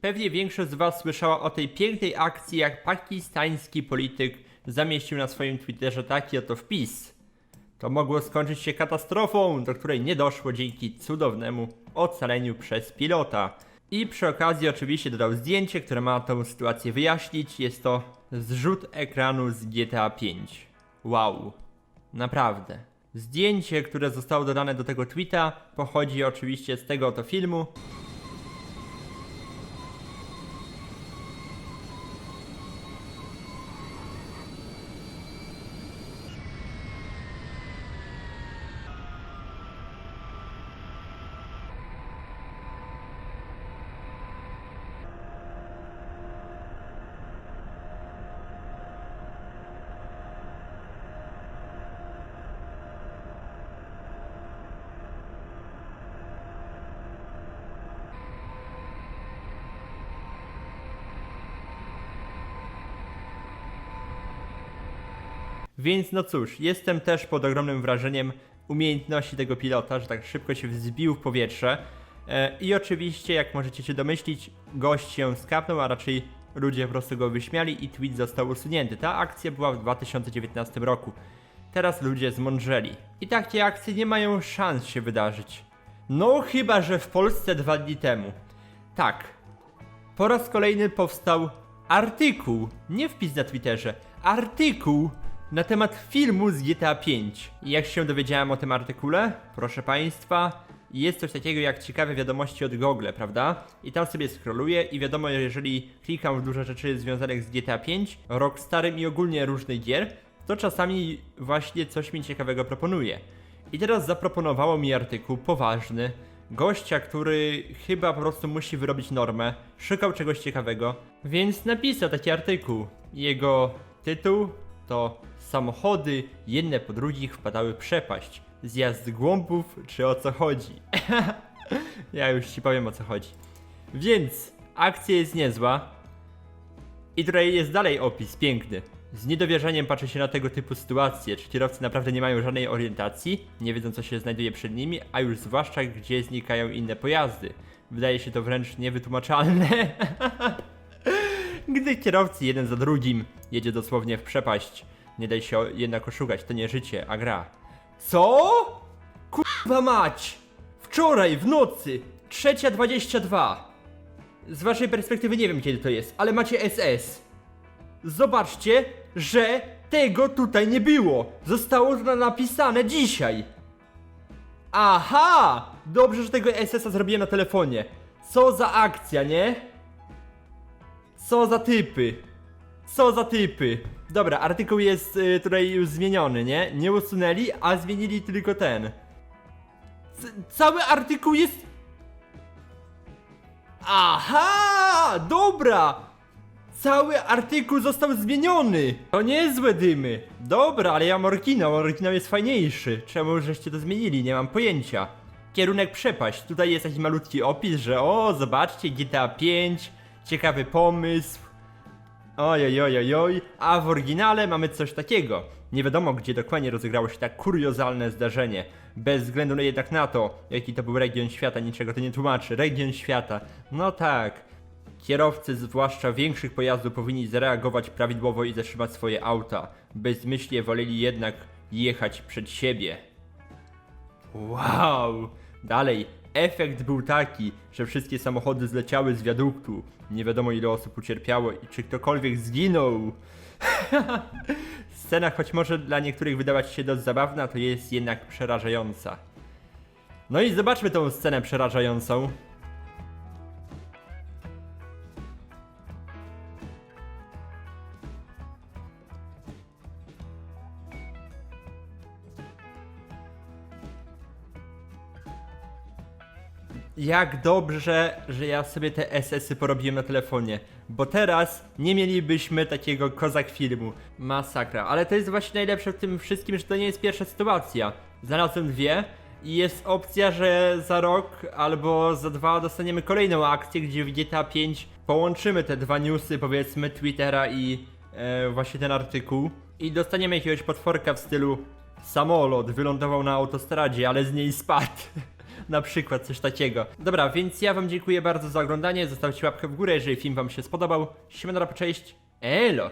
Pewnie większość z Was słyszała o tej pięknej akcji, jak pakistański polityk zamieścił na swoim Twitterze taki oto wpis. To mogło skończyć się katastrofą, do której nie doszło dzięki cudownemu ocaleniu przez pilota. I przy okazji oczywiście dodał zdjęcie, które ma tą sytuację wyjaśnić. Jest to zrzut ekranu z GTA 5. Wow. Naprawdę. Zdjęcie, które zostało dodane do tego tweeta, pochodzi oczywiście z tego oto filmu. Więc no cóż, jestem też pod ogromnym wrażeniem umiejętności tego pilota, że tak szybko się wzbił w powietrze. E, I oczywiście, jak możecie się domyślić, gość się skapnął, a raczej ludzie po prostu go wyśmiali i tweet został usunięty. Ta akcja była w 2019 roku. Teraz ludzie zmądrzeli. I takie akcje nie mają szans się wydarzyć. No chyba, że w Polsce dwa dni temu. Tak, po raz kolejny powstał artykuł, nie wpis na Twitterze, artykuł na temat filmu z GTA 5. I jak się dowiedziałem o tym artykule? Proszę Państwa, jest coś takiego jak ciekawe wiadomości od Google, prawda? I tam sobie scrolluję i wiadomo, jeżeli klikam w dużo rzeczy związanych z GTA 5, rok starym i ogólnie różnych gier, to czasami właśnie coś mi ciekawego proponuje. I teraz zaproponowało mi artykuł poważny, gościa, który chyba po prostu musi wyrobić normę, szukał czegoś ciekawego, więc napisał taki artykuł. Jego tytuł to Samochody jedne po drugich wpadały w przepaść. Zjazd głąbów, czy o co chodzi? ja już ci powiem o co chodzi. Więc akcja jest niezła. I tutaj jest dalej opis, piękny. Z niedowierzaniem patrzę się na tego typu sytuacje, czy kierowcy naprawdę nie mają żadnej orientacji, nie wiedzą co się znajduje przed nimi, a już zwłaszcza gdzie znikają inne pojazdy. Wydaje się to wręcz niewytłumaczalne. Gdy kierowcy jeden za drugim jedzie dosłownie w przepaść. Nie daj się jednak oszukać, to nie życie, a gra. Co? Kurwa mać! Wczoraj w nocy, trzecia 22. Z waszej perspektywy nie wiem kiedy to jest, ale macie SS. Zobaczcie, że tego tutaj nie było. Zostało to napisane dzisiaj. Aha! Dobrze, że tego SS-a zrobiłem na telefonie. Co za akcja, nie? Co za typy? Co za typy? Dobra, artykuł jest y, tutaj już zmieniony, nie? Nie usunęli, a zmienili tylko ten. C cały artykuł jest. Aha! Dobra! Cały artykuł został zmieniony! To niezłe dymy! Dobra, ale ja mam oryginał, oryginał jest fajniejszy. Czemu żeście to zmienili? Nie mam pojęcia. Kierunek przepaść. Tutaj jest taki malutki opis, że o, zobaczcie, GTA 5, ciekawy pomysł. Oj, oj, oj, oj, a w oryginale mamy coś takiego. Nie wiadomo, gdzie dokładnie rozegrało się tak kuriozalne zdarzenie. Bez względu na jednak na to, jaki to był region świata, niczego to nie tłumaczy. Region świata. No tak. Kierowcy, zwłaszcza większych pojazdów, powinni zareagować prawidłowo i zatrzymać swoje auta. Bezmyślnie woleli jednak jechać przed siebie. Wow! Dalej, efekt był taki, że wszystkie samochody zleciały z wiaduktu. Nie wiadomo ile osób ucierpiało i czy ktokolwiek zginął. Scena, choć może dla niektórych wydawać się dość zabawna, to jest jednak przerażająca. No i zobaczmy tą scenę przerażającą. Jak dobrze, że ja sobie te SS-y porobiłem na telefonie, bo teraz nie mielibyśmy takiego kozak filmu. Masakra, ale to jest właśnie najlepsze w tym wszystkim, że to nie jest pierwsza sytuacja. Znalazłem dwie i jest opcja, że za rok albo za dwa dostaniemy kolejną akcję, gdzie w GTA 5 połączymy te dwa newsy, powiedzmy Twittera i e, właśnie ten artykuł i dostaniemy jakiegoś potworka w stylu samolot wylądował na autostradzie, ale z niej spadł. Na przykład coś takiego. Dobra, więc ja wam dziękuję bardzo za oglądanie. Zostawcie łapkę w górę, jeżeli film wam się spodobał. Siemano, cześć. Elo!